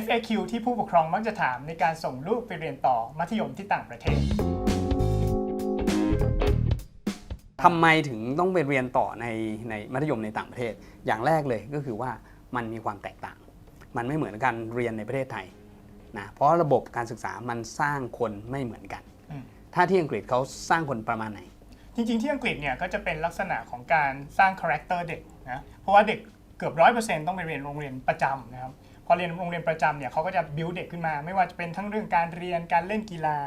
FAQ ที่ผู้ปกครองมักจะถามในการส่งลูกไปเรียนต่อมัธยมที่ต่างประเทศ ทำไมถึงต้องไปเรียนต่อในในมัธยมในต่างประเทศ อย่างแรกเลยก็คือว่ามันมีความแตกต่าง มันไม่เหมือนกันเรียนในประเทศไทยนะเพราะระบบการศึกษามันสร้างคนไม่เหมือนกันอืมถ้าที่อังกฤษเขาสร้างคนประมาณไหน จริงๆที่อังกฤษเนี่ยก็จะเป็นลักษณะของการสร้างคาแรคเตอร์เด็กนะเพราะว่าเด็กเกือบร้อยเปอร์เซ็นต์ต้องไปเรียนโรงเรียนประจำนะครับ พอเรียนโรงเรียนประจำเนี่ยเขาก็จะบิวเด็กขึ้นมา ไม่ว่าจะเป็นทั้งเรื่องการเรียนการเล่นกีฬา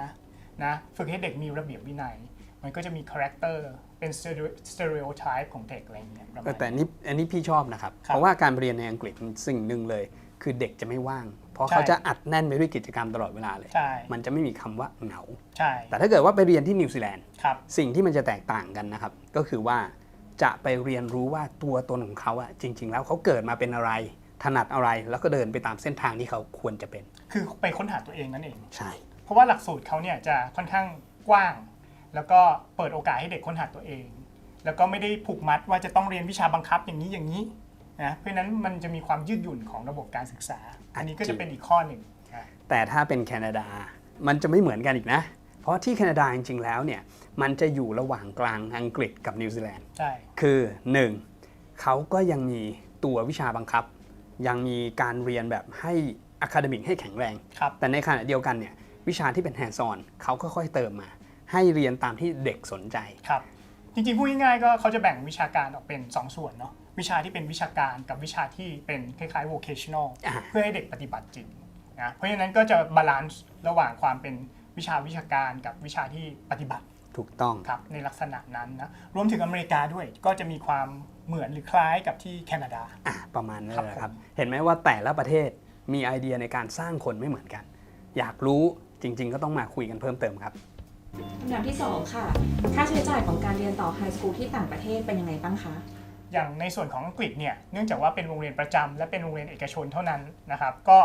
นะฝึกให้เด็กมีระเบียบวินัย มันก็จะมีคาแรคเตอร์เป็นสเตอริโอไทป์ของเด็กอะไรอย่างเงี้ยประมาณเออแต่อันนี้อันนี้พี่ชอบนะครับครับ เพราะว่าการเรียนในอังกฤษสิ่งหนึ่งเลย คือเด็กจะไม่ว่าง เพราะใช่เขาจะอัดแน่นไปด้วยกิจกรรมตลอดเวลาเลยใช่มันจะไม่มีคำว่าเหงาใช่แต่ถ้าเกิดว่าไปเรียนที่นิวซีแลนด์ครับสิ่งที่มันจะแตกต่างกันนะครับ ก็คือว่าจะไปเรียนรู้ว่าตัวตนของเขาอะจริง ๆ แล้วเขาเกิดมาเป็นอะไร ถนัดอะไรแล้วก็เดินไปตามเส้นทางที่เขาควรจะเป็น คือไปค้นหาตัวเองนั่นเอง ใช่ เพราะว่าหลักสูตรเขาเนี่ยจะค่อนข้างกว้าง แล้วก็เปิดโอกาสให้เด็กค้นหาตัวเอง แล้วก็ไม่ได้ผูกมัดว่าจะต้องเรียนวิชาบังคับอย่างนี้อย่างนี้นะเพราะฉะนั้นมันจะมีความยืดหยุ่นของระบบการศึกษา อันนี้ก็จะเป็นอีกข้อหนึ่งนะแต่ถ้าเป็นแคนาดามันจะไม่เหมือนกันอีกนะ เพราะที่แคนาดาจริงๆแล้วเนี่ยมันจะอยู่ระหว่างกลางอังกฤษกับนิวซีแลนด์ใช่คือ 1. เขาก็ยังมีตัววิชาบังคับ ยังมีการเรียนแบบให้อะคาเดมิกให้แข็งแรง ครับ แต่ในขณะเดียวกันเนี่ยวิชาที่เป็นแฮนด์ซอนเขาก็ค่อยเติมมา ให้เรียนตามที่เด็กสนใจ ครับ จริงๆ พูดง่ายๆ ก็เขาจะแบ่งวิชาการออกเป็น 2 ส่วนเนาะ วิชาที่เป็นวิชาการกับวิชาที่เป็นคล้ายๆ vocational อ่า เพื่อให้เด็กปฏิบัติจริงนะ เพราะฉะนั้นก็จะบาลานซ์ระหว่างความเป็นวิชาวิชาการกับวิชาที่ปฏิบัติ ถูกต้องครับในลักษณะนั้นนะรวมถึงอเมริกาด้วยก็จะมีความเหมือนหรือคล้ายกับที่แคนาดา อะประมาณนั้นครับแหละครับผมเห็นไหมว่าแต่ละประเทศมีไอเดียในการสร้างคนไม่เหมือนกัน อยากรู้จริง ๆ ก็ต้องมาคุยกันเพิ่มเติมครับ คำถามที่ 2 ค่ะ ค่าใช้จ่ายของการเรียนต่อไฮสคูลที่ต่างประเทศเป็นยังไงบ้างคะ อย่างในส่วนของอังกฤษเนี่ยเนื่องจากว่าเป็นโรงเรียนประจำและเป็นโรงเรียนเอกชนเท่านั้นนะครับ ก็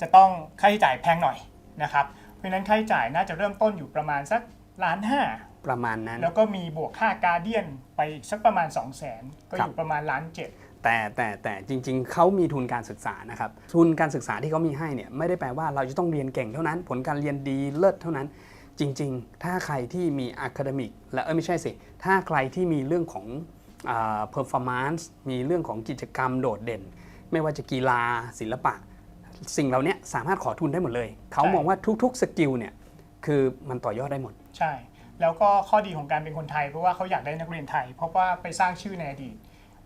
จะต้องค่าใช้จ่ายแพงหน่อยนะครับ เพราะฉะนั้นค่าใช้จ่ายน่าจะเริ่มต้นอยู่ประมาณสัก ล้านห้าประมาณนั้น แล้วก็มีบวกค่าการเดียนไปอีกสักประมาณ 2 0 0 0 0 0ก็อยู่ประมาณล้านเจ็ดแต่แต่แต่จริงๆ เขามีทุนการศึกษานะครับ ทุนการศึกษาที่เขามีให้เนี่ยไม่ได้แปลว่าเราจะต้องเรียนเก่งเท่านั้น ผลการเรียนดีเลิศเท่านั้น จริง ๆ ถ้าใครที่มีอะคาเดมิกและเออไม่ใช่สิ ถ้าใครที่มีเรื่องของเอ่อ performance มีเรื่องของกิจกรรมโดดเด่น ไม่ว่าจะกีฬาศิลปะ สิ่งเหล่านี้สามารถขอทุนได้หมดเลย เขามองว่าทุกๆสกิลเนี่ย คือมันต่อยอดได้หมด ใช่ แล้วก็ข้อดีของการเป็นคนไทย เพราะว่าเขาอยากได้นักเรียนไทย เพราะว่าไปสร้างชื่อในอดีต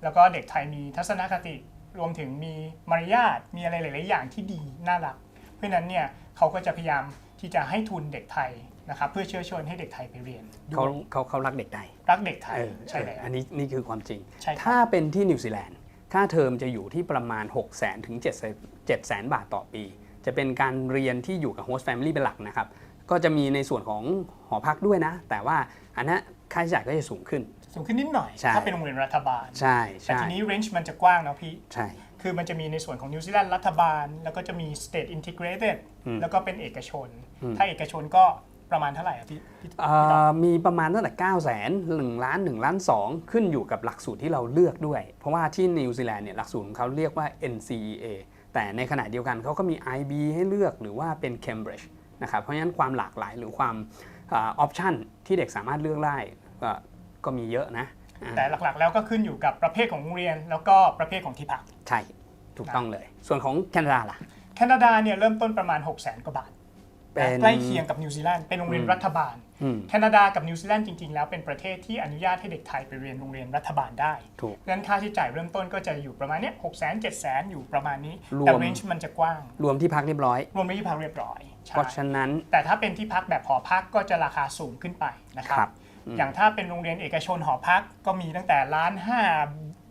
แล้วก็เด็กไทยมีทัศนคติ รวมถึงมีมารยาท มีอะไรหลาย ๆ อย่างที่ดี น่ารัก เพราะฉะนั้นเนี่ยเขาก็จะพยายามที่จะให้ทุนเด็กไทยนะครับเพื่อเชื้อชวนให้เด็กไทยไปเรียนด้เขาวยเขาเขารักเด็กไทย รักเด็กไทยเออใช่เอเลอยอันนี้นี่คือความจริงใช่ครับถ้าเป็นที่นิวซีแลนด์ค่าเทอมจะอยู่ที่ประมาณ 6 0 0 0 0ถึง7 0 0 0 บาทต่อปี จะเป็นการเรียนที่อยู่กับโฮสต์แฟมิลี่เป็นหลักนะครับ ก็จะมีในส่วนของหอพักด้วยนะ แต่ว่าอันนั้นค่าใช้จ่ายก็จะสูงขึ้น สูงขึ้นนิดหน่อย ใช่ ถ้าเป็นโรงเรียนรัฐบาล ใช่แต่ใช่ทีนี้ range มันจะกว้างนะพี่ ใช่ คือมันจะมีในส่วนของนิวซีแลนด์รัฐบาล แล้วก็จะมี state integrated อืม แล้วก็เป็นเอกชนอืมถ้าเอกชนก็ประมาณเท่าไหร่อะพี่พี่เอ่อมีประมาณตั้งแต่ 9 0 0 0 0 0 1ล้าน1ล้าน2ขึ้นอยู่กับหลักสูตรที่เราเลือกด้วย เพราะว่าที่นิวซีแลนด์เนี่ยหลักสูตรของเขาเรียกว่า NCEA แต่ในขณะเดียวกันเขาก็มี IB ให้เลือกหรือว่าเป็น Cambridge นะครับเพราะฉะนั้นความหลากหลายหรือความออปชันที่เด็กสามารถเลือกได้ก็ก็มีเยอะนะอ่าแต่หลักๆ แล้วก็ขึ้นอยู่กับประเภทของโรงเรียน แล้วก็ประเภทของที่พัก ใช่ ถูกต้องเลย ส่วนของแคนาดาล่ะ แคนาดาเนี่ยเริ่มต้นประมาณ 6 0 0 0 0 0กว่าบาทเป็นใกล้เคียงกับนิวซีแลนด์เป็นโรงเรียนอืมรัฐบาลอืมแคนาดากับนิวซีแลนด์จริงๆ แล้วเป็นประเทศที่อนุญาตให้เด็กไทยไปเรียนโรงเรียนรัฐบาลได้ถูกดังนั้นค่าใช้จ่ายเริ่มต้นก็จะอยู่ประมาณเนี้ยหกแสนเจ็ดแสนอยู่ประมาณนี้รวมแต่ range มันจะกว้าง รวมที่พักเรียบร้อย รวมไม่ที่พักเรียบร้อยใช่ เพราะฉะนั้น แต่ถ้าเป็นที่พักแบบหอพักก็จะราคาสูงขึ้นไปนะครับครับอืมอย่างถ้าเป็นโรงเรียนเอกชนหอพักก็มีตั้งแต่ล้านห้า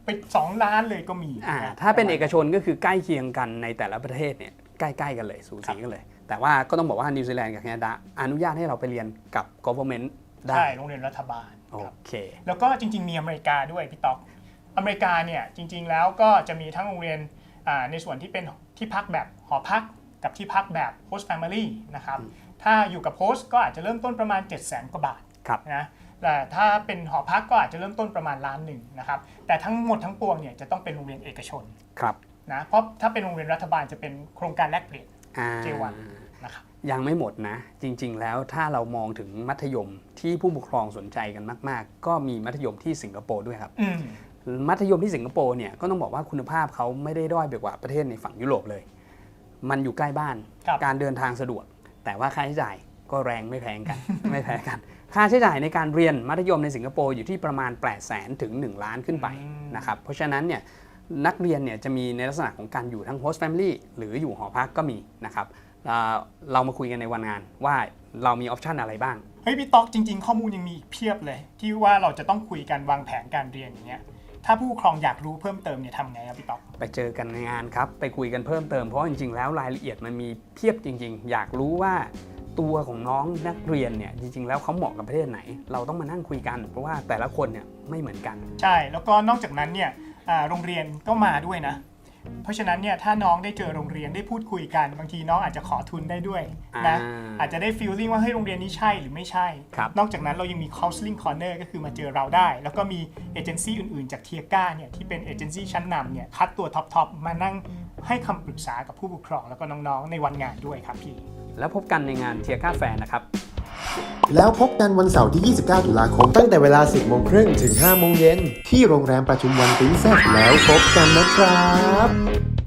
ไปสองล้านเลยก็มีอ่าะถ้าเป็นเอกชนก็คือใกล้เคียงกันในแต่ละประเทศเนี่ยใกล้ๆกันเลยสูสีกันเลย แต่ว่าก็ต้องบอกว่านิวซีแลนด์กับแคนาดาอนุญาตให้เราไปเรียนกับ government ได้ใช่โรงเรียนรัฐบาลโอครับเคแล้วก็จริง ๆ มีอเมริกาด้วยพี่ต๊อก อเมริกาเนี่ยจริง ๆ แล้วก็จะมีทั้งโรงเรียนอ่าในส่วนที่เป็นที่พักแบบหอพัก กับที่พักแบบ host family นะครับ ถ้าอยู่กับ host ก็อาจจะเริ่มต้นประมาณ 7 0 0 0 0 0กว่าบาทครับนะแต่ถ้าเป็นหอพักก็อาจจะเริ่มต้นประมาณล้านหนึ่งนะครับ แต่ทั้งหมดทั้งปวงเนี่ยจะต้องเป็นโรงเรียนเอกชนครับนะเพราะถ้าเป็นโรงเรียนรัฐบาลจะเป็นโครงการแลกเปลี่ยนอ่า J1 นะครับยังไม่หมดนะ จริง ๆ แล้วถ้าเรามองถึงมัธยมที่ผู้ปกครองสนใจกันมาก ๆ ก็มีมัธยมที่สิงคโปร์ด้วยครับอืมมัธยมที่สิงคโปร์เนี่ยก็ต้องบอกว่าคุณภาพเขาไม่ได้ด้อยไปกว่าประเทศในฝั่งยุโรปเลย มันอยู่ใกล้บ้าน ครับ การเดินทางสะดวก แต่ว่าค่าใช้จ่ายก็แรงไม่แพงกัน ไม่แพ้กัน ค่าใช้จ่ายในการเรียนมัธยมในสิงคโปร์อยู่ที่ประมาณ 8 0 0แสนถึง 1 ล้านขึ้นไปอืมนะครับ เพราะฉะนั้นเนี่ยนักเรียนเนี่ยจะมีในลักษณะของการอยู่ทั้ง host family หรืออยู่หอพักก็มีนะครับอ่าเรามาคุยกันในวันงานว่าเรามีออปชันอะไรบ้าง เฮ้ยพี่ต๊อกจริง ๆ ข้อมูลยังมีอีกเพียบเลย ที่ว่าเราจะต้องคุยกันวางแผนการเรียนอย่างเงี้ย ถ้าผู้ปกครองอยากรู้เพิ่มเติมเนี่ยทำไงครับพี่ต๊อกไปเจอกันในงานครับ ไปคุยกันเพิ่มเติมเพราะจริงๆแล้วรายละเอียดมันมีเพียบจริง ๆ อยากรู้ว่าตัวของน้องนักเรียนเนี่ยจริง ๆ แล้วเขาเหมาะกับประเทศไหน เราต้องมานั่งคุยกัน เพราะว่าแต่ละคนเนี่ยไม่เหมือนกัน ใช่ แล้วก็นอกจากนั้นเนี่ยอ่าโรงเรียนก็มาด้วยนะ เพราะฉะนั้นเนี่ยถ้าน้องได้เจอโรงเรียนได้พูดคุยกัน บางทีน้องอาจจะขอทุนได้ด้วยนะอ่าอาจจะได้ฟีลลิ่งว่าเฮ้ยโรงเรียนนี้ใช่หรือไม่ใช่ครับนอกจากนั้นเรายังมี counseling corner ก็คือมาเจอเราได้ แล้วก็มีเอเจนซี่อื่นๆ จากเทียก้าเนี่ยที่เป็นเอเจนซี่ชั้นนำเนี่ยคัดตัวท็อปๆมานั่งให้คำปรึกษากับผู้ปกครองแล้วก็น้องๆ ในวันงานด้วยครับพี่ แล้วพบกันในงานเทียก้าแฟร์นะครับ แล้วพบกันวันเสาร์ที่ 29 ตุลาคม ตั้งแต่เวลา 10โมงครึ่งถึง 5 โมงเย็น ที่โรงแรมประชุมวันติ้งแซ่แล้วพบกันนะครับ